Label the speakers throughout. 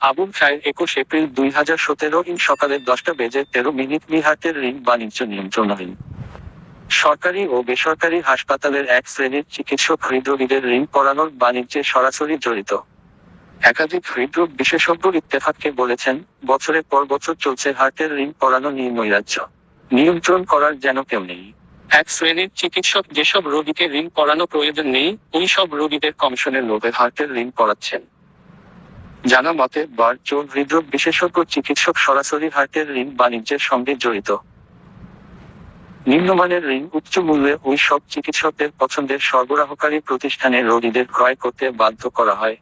Speaker 1: আবুল খায়ের একুশ এপ্রিল দুই হাজার সতেরো ইন সকালে দশটা বেজে তেরো মিনিট মিহাটের ঋণ বাণিজ্য নিয়ন্ত্রণাধীন সরকারি ও বেসরকারি হাসপাতালের এক শ্রেণির চিকিৎসক হৃদরোগীদের ঋণ করানোর বাণিজ্যে সরাসরি জড়িত। একাধিক হৃদরোগ বিশেষজ্ঞ ইত্তেফাককে বলেছেন, বছরের পর বছর চলছে হার্টের ঋণ করানো নিয়ে নৈরাজ্য। নিয়ন্ত্রণ করার যেন কেউ নেই। এক শ্রেণির চিকিৎসক যেসব রোগীকে ঋণ করানো প্রয়োজন নেই, ওই সব রোগীদের কমিশনের লোভে হার্টের ঋণ করাচ্ছেন জানা মতে, বার চোর হৃদরোগ বিশেষজ্ঞ চিকিৎসক সরাসরি হার্টের ঋণ বাণিজ্যের সঙ্গে জড়িত। নিম্নমানের ঋণ উচ্চ মূল্যে ওই সব চিকিৎসকদের পছন্দের সরবরাহকারী প্রতিষ্ঠানে রোগীদের ক্রয় করতে বাধ্য করা হয়।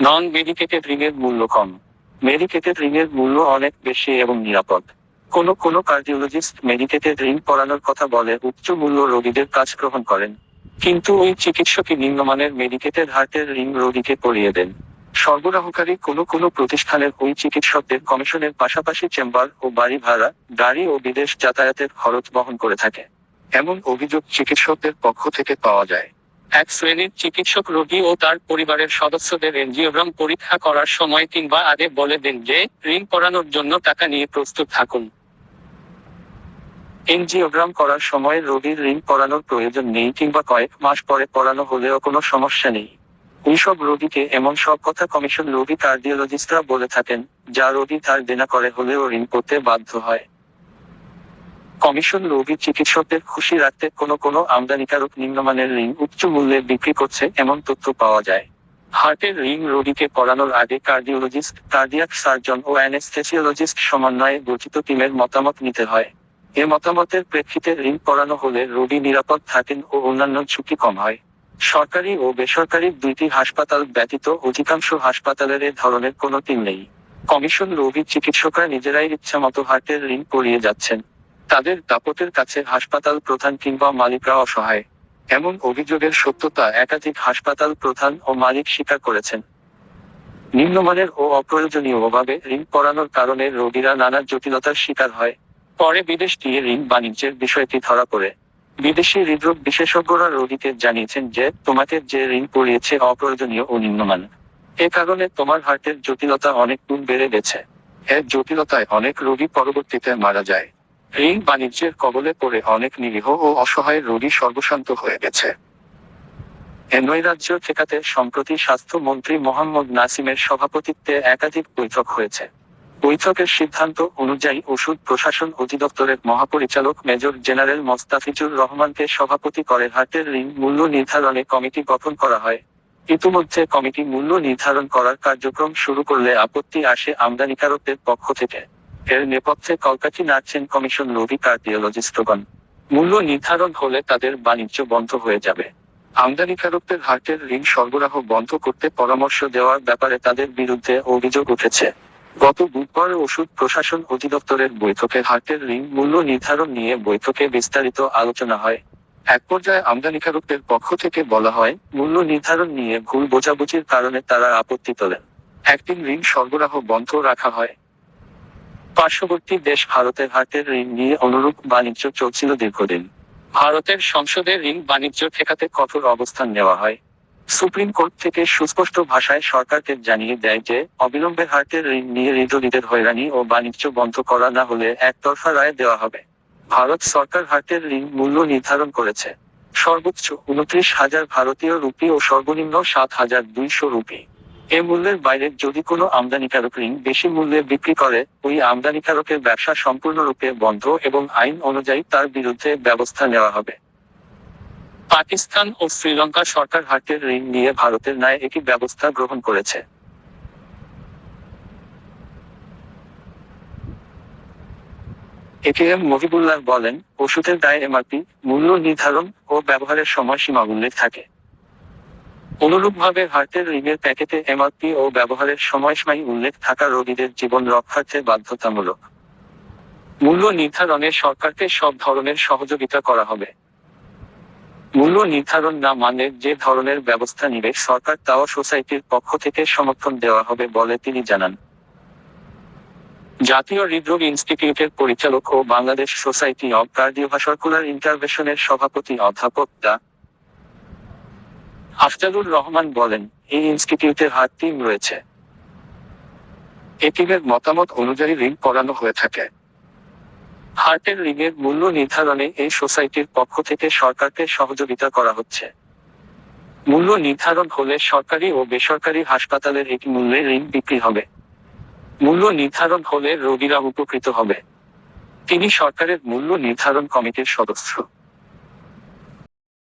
Speaker 1: নন মেডিকেটেড ঋণের মূল্য কম। মেডিকেটেড ঋণের মূল্য অনেক বেশি এবং নিরাপদ। কোন কোন কার্ডিওলজিস্ট মেডিকেটেড ঋণ করানোর কথা বলে উচ্চ মূল্য রোগীদের কাজ গ্রহণ করেন। কিন্তু ওই চিকিৎসকই নিম্নমানের মেডিকেটেড হার্টের ঋণ রোগীকে করিয়ে দেন। সরবরাহকারী কোনো কোনো প্রতিষ্ঠানের ওই চিকিৎসকদের কমিশনের পাশাপাশি চেম্বার ও বাড়ি ভাড়া, গাড়ি ও বিদেশ যাতায়াতের খরচ বহন করে থাকে। এমন অভিযোগ চিকিৎসকদের পক্ষ থেকে পাওয়া যায়। এক শ্রেণির চিকিৎসক রোগী ও তার পরিবারের সদস্যদের এনজিওগ্রাম পরীক্ষা করার সময় কিংবা আগে বলে দেন যে, ঋণ করানোর জন্য টাকা নিয়ে প্রস্তুত থাকুন। এনজিওগ্রাম করার সময় রোগীর ঋণ করানোর প্রয়োজন নেই কিংবা কয়েক মাস পরে করানো হলেও কোনো সমস্যা নেই। এইসব রোগীকে এমন সব কথা কমিশন রোগী কার্ডিওলজিস্টরা বলে থাকেন, যা রোগী তার দেনা করে হলেও ঋণ করতে বাধ্য হয়। কমিশন রোগী চিকিৎসকদের খুশি রাখতে কোনো কোনো আমদানিকারক নিম্নমানের ঋণ উচ্চ মূল্যে বিক্রি করছে এমন তথ্য পাওয়া যায়। হার্টের ঋণ রোগীকে পড়ানোর আগে কার্ডিওলজিস্ট, কার্ডিয়াক সার্জন ও অ্যানেস্থেসিওলজিস্ট সমন্বয়ে গঠিত টিমের মতামত নিতে হয়। এ মতামতের প্রেক্ষিতে ঋণ করানো হলে রোগী নিরাপদ থাকেন ও অন্যান্য ঝুঁকি কম হয়। সরকারি ও বেসরকারি দুইটি হাসপাতাল ব্যতীত অধিকাংশ হাসপাতালের এ ধরনের কোনো টিম নেই। কমিশন রোগী চিকিৎসকরা নিজেরাই ইচ্ছামতো হার্টের ঋণ করিয়ে যাচ্ছেন। তাদের দাপটের কাছে হাসপাতাল প্রধান কিংবা মালিকরা অসহায়। এমন অভিযোগের সত্যতা একাধিক হাসপাতাল প্রধান ও মালিক স্বীকার করেছেন। নিম্নমানের ও অপ্রয়োজনীয় অভাবে ঋণ করানোর কারণে রোগীরা নানা জটিলতার শিকার হয়। পরে বিদেশ দিয়ে ঋণ বাণিজ্যের বিষয়টি ধরা পড়ে। বিদেশি হৃদরোগ বিশেষজ্ঞরা রোগীকে জানিয়েছেন যে, তোমাকে যে ঋণ করিয়েছে অপ্রয়োজনীয় ও নিম্নমান। এ কারণে তোমার হার্টের জটিলতা অনেক গুণ বেড়ে গেছে। এর জটিলতায় অনেক রোগী পরবর্তীতে মারা যায়। ঋণ বাণিজ্যের কবলে পড়ে অনেক নিরীহ ও অসহায় রোগী সর্বশান্ত হয়ে গেছে। নৈরাজ্য ঠেকাতে সম্প্রতি স্বাস্থ্যমন্ত্রী মোহাম্মদ নাসিমের সভাপতিত্বে একাধিক বৈঠক হয়েছে। বৈঠকের সিদ্ধান্ত অনুযায়ী ওষুধ প্রশাসন অধিদপ্তরের মহাপরিচালক মেজর জেনারেল মোস্তাফিজুর রহমানকে সভাপতি করে হাটের ঋণ মূল্য নির্ধারণে কমিটি গঠন করা হয়। ইতিমধ্যে কমিটি মূল্য নির্ধারণ করার কার্যক্রম শুরু করলে আপত্তি আসে আমদানিকারকদের পক্ষ থেকে। এর নেপথ্যে কলকাতি নাচছেন কমিশন রোগী কার্ডিওলজিস্টগণ। মূল্য নির্ধারণ হলে তাদের বাণিজ্য বন্ধ হয়ে যাবে। আমদানিকারকদের হার্টের ঋণ সরবরাহ বন্ধ করতে পরামর্শ দেওয়ার ব্যাপারে তাদের বিরুদ্ধে অভিযোগ উঠেছে। গত বুধবার ওষুধ প্রশাসন অধিদপ্তরের বৈঠকে হার্টের ঋণ মূল্য নির্ধারণ নিয়ে বৈঠকে বিস্তারিত আলোচনা হয়। এক পর্যায়ে আমদানিকারকদের পক্ষ থেকে বলা হয়, মূল্য নির্ধারণ নিয়ে ভুল বোঝাবুঝির কারণে তারা আপত্তি তোলেন। একদিন ঋণ সরবরাহ বন্ধ রাখা হয়। পার্শ্ববর্তী দেশ ভারতের হাটের ঋণ নিয়ে অনুরূপ বাণিজ্য চলছিল দীর্ঘদিন। ভারতের সংসদে ঋণ বাণিজ্য ঠেকাতে কঠোর অবস্থান নেওয়া হয়। সুপ্রিম কোর্ট থেকে সুস্পষ্ট ভাষায় সরকারকে জানিয়ে দেয় যে, অবিলম্বে হার্টের ঋণ নিয়ে হৃদরীদের হয়রানি ও বাণিজ্য বন্ধ করা না হলে একতরফা রায় দেওয়া হবে। ভারত সরকার হার্টের ঋণ মূল্য নির্ধারণ করেছে। সর্বোচ্চ উনত্রিশ হাজার ভারতীয় রুপি ও সর্বনিম্ন সাত হাজার দুইশো রুপি। এ মূল্যের বাইরে যদি কোনো আমদানিকারক ঋণ বেশি মূল্যে বিক্রি করে, ওই আমদানিকারকের ব্যবসা সম্পূর্ণরূপে বন্ধ এবং আইন অনুযায়ী তার বিরুদ্ধে ব্যবস্থা নেওয়া হবে। পাকিস্তান ও শ্রীলঙ্কা সরকার হাটের ঋণ নিয়ে ভারতের ন্যায় একই ব্যবস্থা গ্রহণ করেছে। মহিবুল্লাহ বলেন, ওষুধের দায় এমআরপি মূল্য নির্ধারণ ও ব্যবহারের সময়সীমা উল্লেখ থাকে। অনুরূপভাবে হার্টের ঋণের প্যাকেটে এমআরপি ও ব্যবহারের সময়সীমাই উল্লেখ থাকা রোগীদের জীবন রক্ষার্থে বাধ্যতামূলক। মূল্য নির্ধারণে সরকারকে সব ধরনের সহযোগিতা করা হবে। মূল্য নির্ধারণ না মানে যে ধরনের ব্যবস্থা নিবে, সরকার তাও সোসাইটির পক্ষ থেকে সমর্থন দেওয়া হবে বলে তিনি জানান। জাতীয় হৃদরোগ ইনস্টিটিউটের পরিচালক ও বাংলাদেশ সোসাইটি অব কার্ডিওভাস্কুলার ইন্টারভেশনের সভাপতি অধ্যাপক ডা। আফজালুর রহমান বলেন, এই ইনস্টিটিউটের হাত টিম রয়েছে। এটিমের মতামত অনুযায়ী ঋণ করানো হয়ে থাকে। হার্টের ঋণের মূল্য নির্ধারণে এই সোসাইটির পক্ষ থেকে সরকারকে সহযোগিতা করা হচ্ছে। মূল্য নির্ধারণ হলে সরকারি ও বেসরকারি হাসপাতালের একটি মূল্যে ঋণ বিক্রি হবে। মূল্য নির্ধারণ হলে রোগীরা উপকৃত হবে। তিনি সরকারের মূল্য নির্ধারণ কমিটির সদস্য।